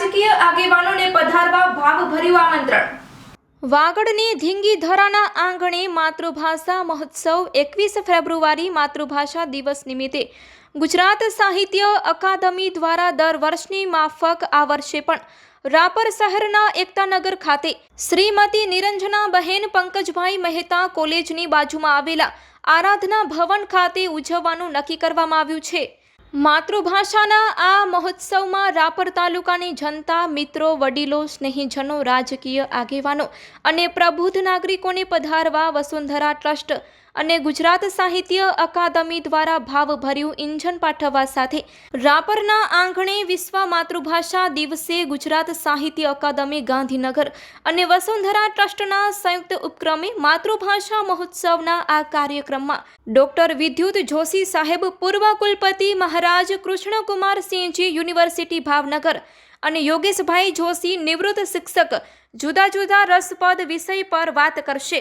રાજકીય આગેવાનોને પધારવા ભાવભર્યું આમંત્રણ. વાગડની ધીંગી ધરાના આંગણે માતૃભાષા મહોત્સવ એકવીસ ફેબ્રુઆરી માતૃભાષા દિવસ નિમિત્તે ગુજરાત સાહિત્ય અકાદમી દ્વારા દર વર્ષની માફક આ વર્ષે પણ રાપર શહેરના એકતાનગર ખાતે શ્રીમતી નિરંજના બહેન પંકજભાઈ મહેતા કોલેજની બાજુમાં આવેલા આરાધના ભવન ખાતે ઉજવવાનું નક્કી કરવામાં આવ્યું છે. માતૃભાષાના આ મહોત્સવમાં રાપર તાલુકાની જનતા, મિત્રો, વડીલો, સ્નેહીજનો, રાજકીય આગેવાનો અને પ્રબુદ્ધ નાગરિકોને પધારવા વસુંધરા ટ્રસ્ટ અને ગુજરાત સાહિત્ય અકાદમી દ્વારા ભાવભર્યું ઇંજન પાઠવવા સાથે રાપરના આંગણે વિશ્વ માતૃભાષા દિવસે ગુજરાત સાહિત્ય અકાદમી ગાંધીનગર અને વસુંધરા ટ્રસ્ટના સંયુક્ત ઉપક્રમે માતૃભાષા મહોત્સવના આ કાર્યક્રમમાં ડોક્ટર વિદ્યુત જોશી સાહેબ, પૂર્વ કુલપતિ મહારાજ કૃષ્ણકુમાર સિંહજી, યુનિવર્સિટી ભાવનગર અને યોગેશભાઈ જોશી નિવૃત્ત શિક્ષક જુદા જુદા રસપદ વિષય પર વાત કરશે.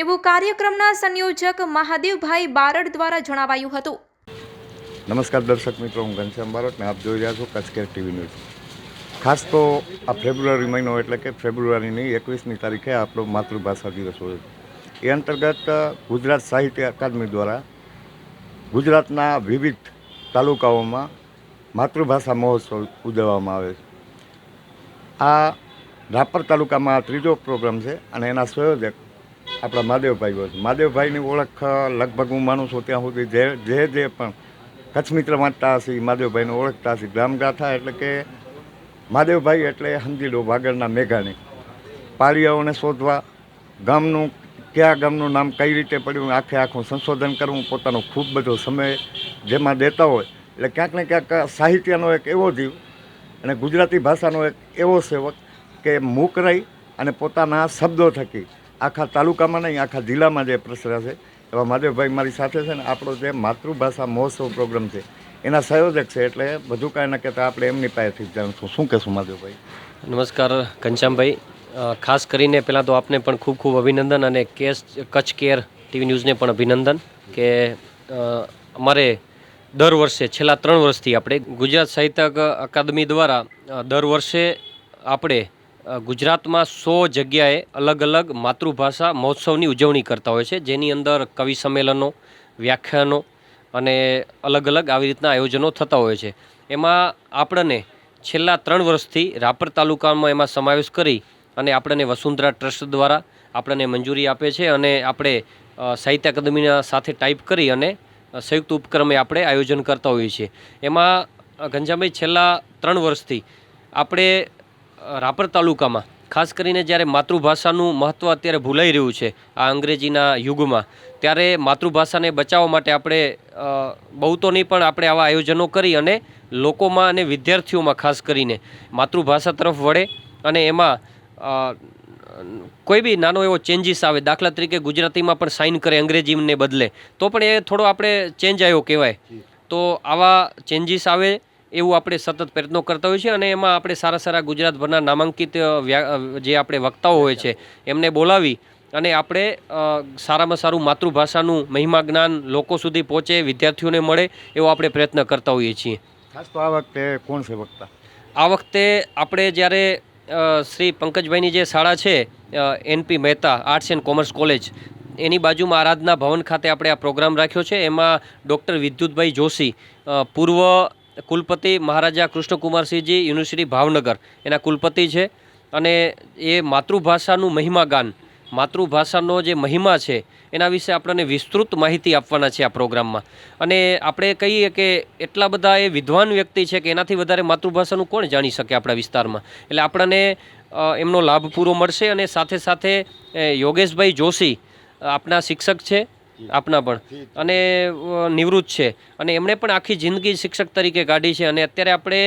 એવું કાર્યક્રમના સંયોજક મહાદેવભાઈ બારડ દ્વારા જણાવાયું હતું. નમસ્કાર દર્શક મિત્રો, હું ઘનશ્યામ બારોટ ને આપ જોઈ રહ્યા છો કચ્છ કેર ટીવી ન્યૂઝ. ખાસ તો આ ફેબ્રુઆરી મહિનો એટલે કે ફેબ્રુઆરીની એકવીસમી તારીખે આપણો માતૃભાષા દિવસ હોય એ અંતર્ગત ગુજરાત સાહિત્ય અકાદમી દ્વારા ગુજરાતના વિવિધ તાલુકાઓમાં માતૃભાષા મહોત્સવ ઉજવવામાં આવે છે. આ રાપર તાલુકામાં ત્રીજો પ્રોગ્રામ છે અને એના સંયોજક આપણા મહાદેવભાઈ હોય મહાદેવભાઈની ઓળખ લગભગ હું માનું છું ત્યાં સુધી જે જે જે પણ કચ્છ મિત્ર વાંચતા હશે એ મહાદેવભાઈને ઓળખતા હશે. ગ્રામગાથા એટલે કે મહાદેવભાઈ એટલે સમજી લો વાગડના મેઘાણી. પાળીયાઓને શોધવા ગામનું, કયા ગામનું નામ કઈ રીતે પડ્યું આખે આખું સંશોધન કરવું પોતાનો ખૂબ બધો સમય જેમાં દેતા હોય. એટલે ક્યાંક ને ક્યાંક સાહિત્યનો એક એવો જીવ અને ગુજરાતી ભાષાનો એક એવો સેવક કે મૂક રહી અને પોતાના શબ્દો થકી આખા તાલુકામાં નહીં, આખા જિલ્લામાં જે પ્રસર્યા છે, એવા મહાદેવભાઈ મારી સાથે છે ને, આપણો જે માતૃભાષા મહોત્સવ પ્રોગ્રામ છે, એના સંયોજક છે, એટલે બધું કાંઈ ન કહેતા આપણે એમની પાસેથી જાણીશું. શું કહેશું મહાદેવભાઈ નમસ્કાર, ઘનશ્યામભાઈ. ખાસ કરીને પહેલાં તો આપને પણ ખૂબ ખૂબ અભિનંદન અને કેસ કચ્છ કેર ટીવી ન્યૂઝને પણ અભિનંદન કે અમારે દર વર્ષે, છેલ્લા ત્રણ વર્ષથી આપણે ગુજરાત સાહિત્ય અકાદમી દ્વારા દર વર્ષે આપણે ગુજરાતમાં સો જગ્યાએ અલગ અલગ માતૃભાષા મહોત્સવની ઉજવણી કરતા હોય છે. જેની અંદર કવિ સંમેલનો, વ્યાખ્યાનો અને અલગ અલગ આવી રીતના આયોજનો થતા હોય છે. એમાં આપણને છેલ્લા ત્રણ વર્ષથી રાપર તાલુકામાં એમાં સમાવેશ કરી અને આપણને વસુંધરા ટ્રસ્ટ દ્વારા આપણને મંજૂરી આપે છે અને આપણે સાહિત્ય અકાદમીના સાથે ટાઈપ કરી અને સંયુક્ત ઉપક્રમે આપણે આયોજન કરતા હોઈએ છીએ. એમાં ઘનશ્યામભાઈ, છેલ્લા ત્રણ વર્ષથી આપણે રાપર તાલુકામાં ખાસ કરીને જ્યારે માતૃભાષાનું મહત્ત્વ અત્યારે ભૂલાઈ રહ્યું છે આ અંગ્રેજીના યુગમાં ત્યારે માતૃભાષાને બચાવવા માટે આપણે બહુ તો નહીં પણ આપણે આવા આયોજનો કરી અને લોકોમાં અને વિદ્યાર્થીઓમાં ખાસ કરીને માતૃભાષા તરફ વળે અને એમાં કોઈ બી નાનો એવો ચેન્જીસ આવે દાખલા તરીકે ગુજરાતીમાં પણ સાઇન કરે અંગ્રેજીને બદલે તો પણ એ થોડો આપણે ચેન્જ આવ્યો કહેવાય. તો આવા ચેન્જીસ આવે એવું આપણે સતત પ્રયત્નો કરતા હોઈએ છીએ અને એમાં આપણે સારા સારા ગુજરાતભરના નામાંકિત જે આપણે વક્તાઓ હોય છે એમને બોલાવી અને આપણે સારામાં સારું માતૃભાષાનું મહિમા જ્ઞાન લોકો સુધી પહોંચે વિદ્યાર્થીઓને મળે એવો આપણે પ્રયત્ન કરતા હોઈએ છીએ. ખાસ તો આ વખતે કોણ છે વક્તા? આ વખતે આપણે જ્યારે શ્રી પંકજભાઈની જે શાળા છે NP Mehta arts and commerce college એની બાજુમાં આરાધના ભવન ખાતે આપણે આ પ્રોગ્રામ રાખ્યો છે. એમાં ડૉક્ટર વિદ્યુતભાઈ જોશી પૂર્વ કુલપતિ મહારાજા કૃષ્ણકુમારસિંહજી, યુનિવર્સિટી ભાવનગર. એના કુલપતિ છે અને એ માતૃભાષાનું મહિમા ગાન માતૃભાષાનો જે મહિમા છે, એના વિશે આપણને વિસ્તૃત માહિતી આપવાના છે આ પ્રોગ્રામમાં. અને આપણે કહીએ કે એટલા બધા એ વિદ્વાન વ્યક્તિ છે કે એનાથી વધારે માતૃભાષાનું કોણ જાણી શકે આપણા વિસ્તારમાં? એટલે આપણને એમનો લાભ પૂરો મળશે અને સાથે સાથે યોગેશભાઈ જોશી આપના શિક્ષક છે. આપના પણ. અને નિવૃત્ત છે. અને એમણે પણ આખી જિંદગી શિક્ષક તરીકે કાઢી છે. અને અત્યારે આપણે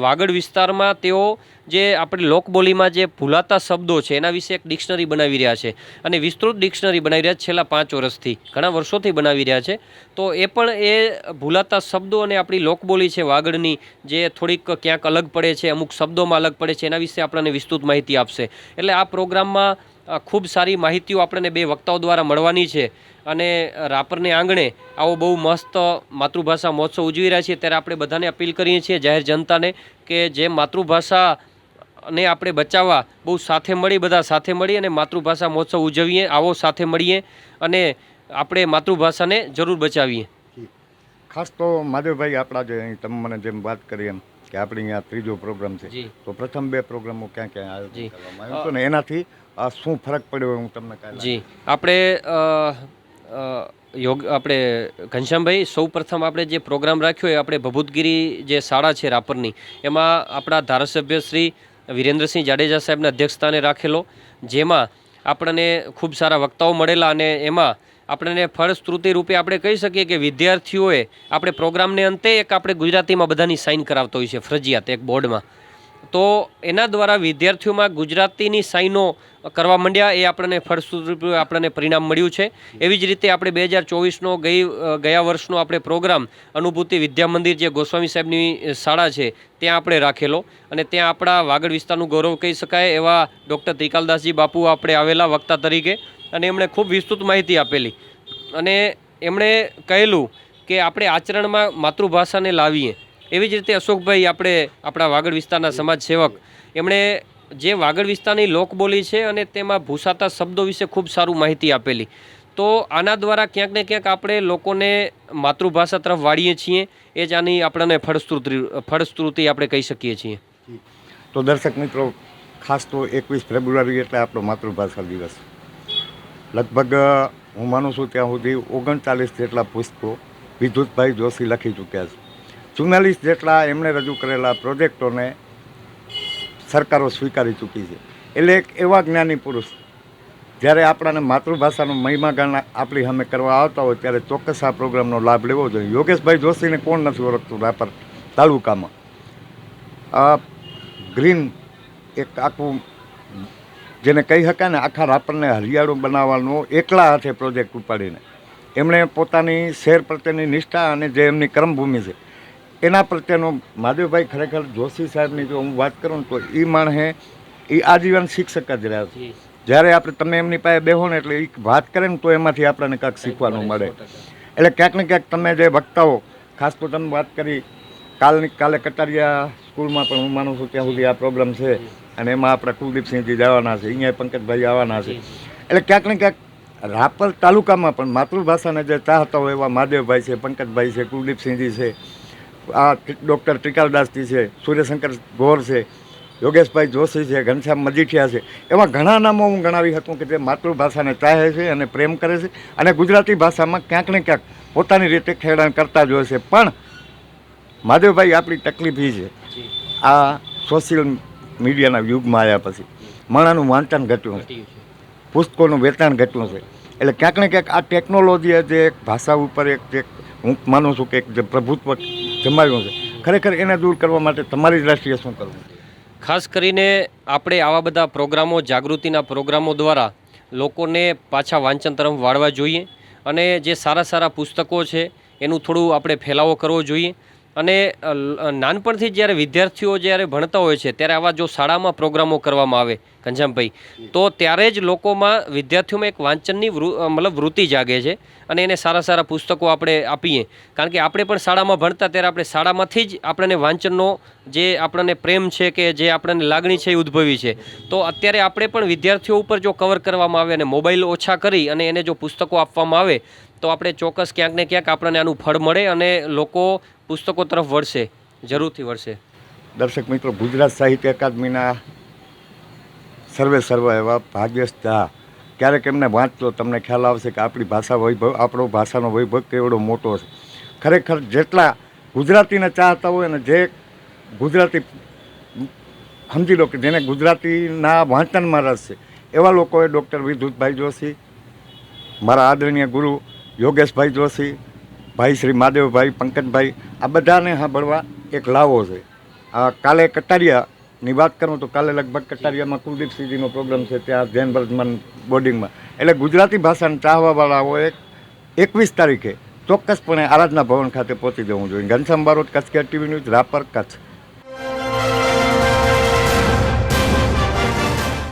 વાગડ વિસ્તારમાં તેઓ જે આપણી લોકબોલીમાં જે ભૂલાતા શબ્દો છે, એના વિશે એક ડિક્શનરી બનાવી રહ્યા છે. અને વિસ્તૃત ડિક્શનરી બનાવી રહ્યા છે છેલ્લા પાંચ વર્ષથી. ઘણા વર્ષોથી બનાવી રહ્યા છે. તો એ પણ એ ભૂલાતા શબ્દો અને આપણી લોકબોલી છે વાગડની જે થોડીક ક્યાંક અલગ પડે છે, અમુક શબ્દોમાં અલગ પડે છે, એના વિશે આપણને વિસ્તૃત માહિતી આપશે. એટલે આ પ્રોગ્રામમાં ખૂબ સારી માહિતીઓ આપણને બે વક્તાઓ દ્વારા મળવાની છે. અને રાપરને આંગણે આવો બહુ મસ્ત માતૃભાષા મહોત્સવ ઉજવી રહ્યા છીએ. ત્યારે આપણે બધાને અપીલ કરીએ છીએ જાહેર જનતાને કે જે માતૃભાષા ને આપણે બચાવવા બહુ સાથે મળી બધા સાથે મળી અને માતૃભાષા મહોત્સવ ઉજવીએ આવો સાથે મળીએ અને આપણે માતૃભાષાને જરૂર બચાવીએ. ખાસ તો માધવભાઈ આપણા જે અહીં તમે મને જેમ વાત કરી એમ કે આપણે અહીંયા ત્રીજો પ્રોગ્રામ છે. તો પ્રથમ બે પ્રોગ્રામો ક્યાં ક્યાં આયોજન. કરવામાં આવ્યું હતું ને એનાથી શું ફરક પડ્યો હું તમને કાલે જી. આપણે યોગ, આપણે ઘનશ્યામભાઈ, સૌ પ્રથમ આપણે જે પ્રોગ્રામ રાખ્યો એ આપણે ભભૂતગીરી જે શાળા છે રાપરની, એમાં આપણા ધારાસભ્ય શ્રી વિરેન્દ્રસિંહ જાડેજા સાહેબના અધ્યક્ષસ્થાને રાખેલો, જેમાં આપણને ખૂબ સારા વક્તાઓ મળેલા અને એમાં આપણને ફળશ્રુતિ રૂપે આપણે કહી શકીએ કે વિદ્યાર્થીઓએ આપણે પ્રોગ્રામને અંતે એક આપણે ગુજરાતીમાં બધાની સાઇન કરાવતો હોય છે, ફરજિયાત એક બોર્ડમાં. તો એના દ્વારા વિદ્યાર્થીઓમાં ગુજરાતીની સાઈનો કરવા માંડ્યા એ આપણને ફળશ્રુતિ આપણને પરિણામ મળ્યું છે. એવી જ રીતે આપણે બે હજાર ચોવીસનો ગઈ ગયા વર્ષનો આપણે પ્રોગ્રામ અનુભૂતિ વિદ્યા મંદિર જે ગોસ્વામી સાહેબની શાળા છે, ત્યાં આપણે રાખેલો અને ત્યાં આપણા વાગડ વિસ્તારનું ગૌરવ કહી શકાય એવા ડૉક્ટર ત્રિકાલદાસજી બાપુ આપણે આવેલા વક્તા તરીકે અને એમણે ખૂબ વિસ્તૃત માહિતી આપેલી. અને એમણે કહેલું કે આપણે આચરણમાં માતૃભાષાને લાવીએ. એવી જ રીતે અશોકભાઈ, આપણે આપણા વાગડ વિસ્તારના સમાજ સેવક, એમણે જે વાગડ વિસ્તારની લોકબોલી છે અને તેમાં ભૂસાતા શબ્દો વિશે ખૂબ સારું માહિતી આપેલી. તો આના દ્વારા ક્યાંક ને ક્યાંક આપણે લોકોને માતૃભાષા તરફ વાળીએ છીએ, એ જ આની આપણને ફળશ્રુતિ ફળશ્રુતિ આપણે કહી શકીએ છીએ. તો દર્શક મિત્રો, ખાસ તો એકવીસ ફેબ્રુઆરી એટલે આપણો માતૃભાષા દિવસ. લગભગ, હું માનું છું, ત્યાં સુધી ઓગણચાલીસ જેટલા પુસ્તકો વિદ્યુતભાઈ જોશી લખી ચૂક્યા છે. ચુમ્માલીસ જેટલા એમણે રજૂ કરેલા પ્રોજેક્ટોને સરકારો સ્વીકારી ચૂકી છે. એટલે એક એવા જ્ઞાની પુરુષ, જ્યારે આપણાને માતૃભાષાનો મહિમાગાન આપણી સામે કરવા આવતા હોય, ત્યારે ચોક્કસ આ પ્રોગ્રામનો લાભ લેવો જોઈએ. યોગેશભાઈ જોશીને કોણ નથી ઓળખતું રાપર તાલુકામાં? આ ગ્રીન એક આખું જેને કહી શકાય ને, આખા રાપરને હરિયાળું બનાવવાનો એકલા હાથે પ્રોજેક્ટ ઉપાડીને. એમણે પોતાની શહેર પ્રત્યેની નિષ્ઠા અને જે એમની કર્મભૂમિ છે એના પ્રત્યેનો મહાદેવભાઈ ખરેખર જોશી સાહેબની જો હું વાત કરું તો એ માણસે એ આજીવન શિક્ષક જ રહ્યા છે. જ્યારે આપણે તમે એમની પાસે બેહો ને એટલે એ વાત કરે ને તો એમાંથી આપણને કાંઈક શીખવાનું મળે. એટલે ક્યાંક ને ક્યાંક તમે જે વક્તાઓ ખાસ તો તમે વાત કરી કાલની કાલે કટારિયા સ્કૂલમાં પણ હું માનું છું ત્યાં સુધી આ પ્રોબ્લેમ છે અને એમાં આપણા કુલદીપસિંહજી જવાના છે અહીંયા પંકજભાઈ આવવાના છે. એટલે ક્યાંક ને ક્યાંક રાપર તાલુકામાં પણ માતૃભાષાને જે ચાહતા હોય એવા મહાદેવભાઈ છે પંકજભાઈ છે કુલદીપસિંહજી છે આ ડૉક્ટર ત્રિકાલદાસજી છે સૂર્યશંકર ગોર છે યોગેશભાઈ જોશી છે ઘનશ્યામ મજીઠિયા છે. એવા ઘણા નામો હું ગણાવી હતું કે જે માતૃભાષાને ચાહે છે અને પ્રેમ કરે છે અને ગુજરાતી ભાષામાં ક્યાંક ને ક્યાંક પોતાની રીતે ખેડાણ કરતા જ હોય છે. પણ માધવભાઈ આપણી તકલીફ એ છે. આ સોશિયલ મીડિયાના યુગમાં આવ્યા પછી માણાનું વાંચન ઘટ્યું. છે. પુસ્તકોનું વેચાણ ઘટ્યું છે. એટલે ક્યાંક ને ક્યાંક આ ટેકનોલોજીએ જે એક ભાષા ઉપર એક જે હું માનું છું કે એક જે પ્રભુત્વ જમાવ્યું છે. ખરેખર એને દૂર કરવા માટે તમારી દ્રષ્ટિએ શું કરવું? ખાસ કરીને આપણે આવા બધા પ્રોગ્રામો, જાગૃતિના પ્રોગ્રામો દ્વારા લોકોને પાછા વાંચન તરફ વાળવા જોઈએ અને જે સારા સારા પુસ્તકો છે, એનું થોડું આપણે ફેલાવો કરવો જોઈએ. અને નાનપણથી જ્યારે વિદ્યાર્થીઓ જ્યારે ભણતા હોય છે, ત્યારે આવા જો શાળામાં પ્રોગ્રામો કરવામાં આવે, ઘનશ્યામભાઈ, તો ત્યારે જ લોકોમાં વિદ્યાર્થીઓમાં એક વાંચનની મતલબ વૃત્તિ જાગે છે અને એને સારા સારા પુસ્તકો આપણે આપીએ. કારણ કે આપણે પણ શાળામાં ભણતા ત્યારે આપણે શાળામાંથી જ આપણને વાંચનનો જે આપણને પ્રેમ છે કે જે આપણને લાગણી છે એ ઉદ્ભવી છે. તો અત્યારે આપણે પણ વિદ્યાર્થીઓ ઉપર જો કવર કરવામાં આવે અને મોબાઈલ ઓછા કરી અને એને જો પુસ્તકો આપવામાં આવે તો આપણે ચોક્કસ ક્યાંક ને ક્યાંક આપણને આનું ફળ મળે અને લોકો પુસ્તકો તરફ વળશે, જરૂરથી વળશે. દર્શક મિત્રો, ગુજરાત સાહિત્ય અકાદમીના સર્વે સર્વ એવા ભાગ્યેશ ક્યારેક એમને વાંચતો તમને ખ્યાલ આવશે કે આપણી ભાષા વૈભવ, આપણો ભાષાનો વૈભવ કેવડો મોટો છે. ખરેખર જેટલા ગુજરાતીને ચાહતા હોય અને જે ગુજરાતી સમજી લો કે જેને ગુજરાતીના વાંચનમાં રસ છે, એવા લોકોએ ડૉક્ટર વિદ્યુતભાઈ જોશી, મારા આદરણીય ગુરુ યોગેશભાઈ જોશી, ભાઈ શ્રી મહાદેવભાઈ, પંકજભાઈ, આ બધાને સાંભળવા એક લાવો છે. આ કાલે કટારિયાની વાત કરું તો કાલે લગભગ કટારિયામાં કુલદીપસિંહજીનો પ્રોગ્રામ છે, ત્યાં જૈન વર્ધમાન બોર્ડિંગમાં. એટલે ગુજરાતી ભાષાને ચાહવાવાળાઓએ એકવીસ તારીખે ચોક્કસપણે આરાધના ભવન ખાતે પહોંચી જવું જોઈએ. Ghanshyam Barot, Kutch care TV news, Rapar, Kutch.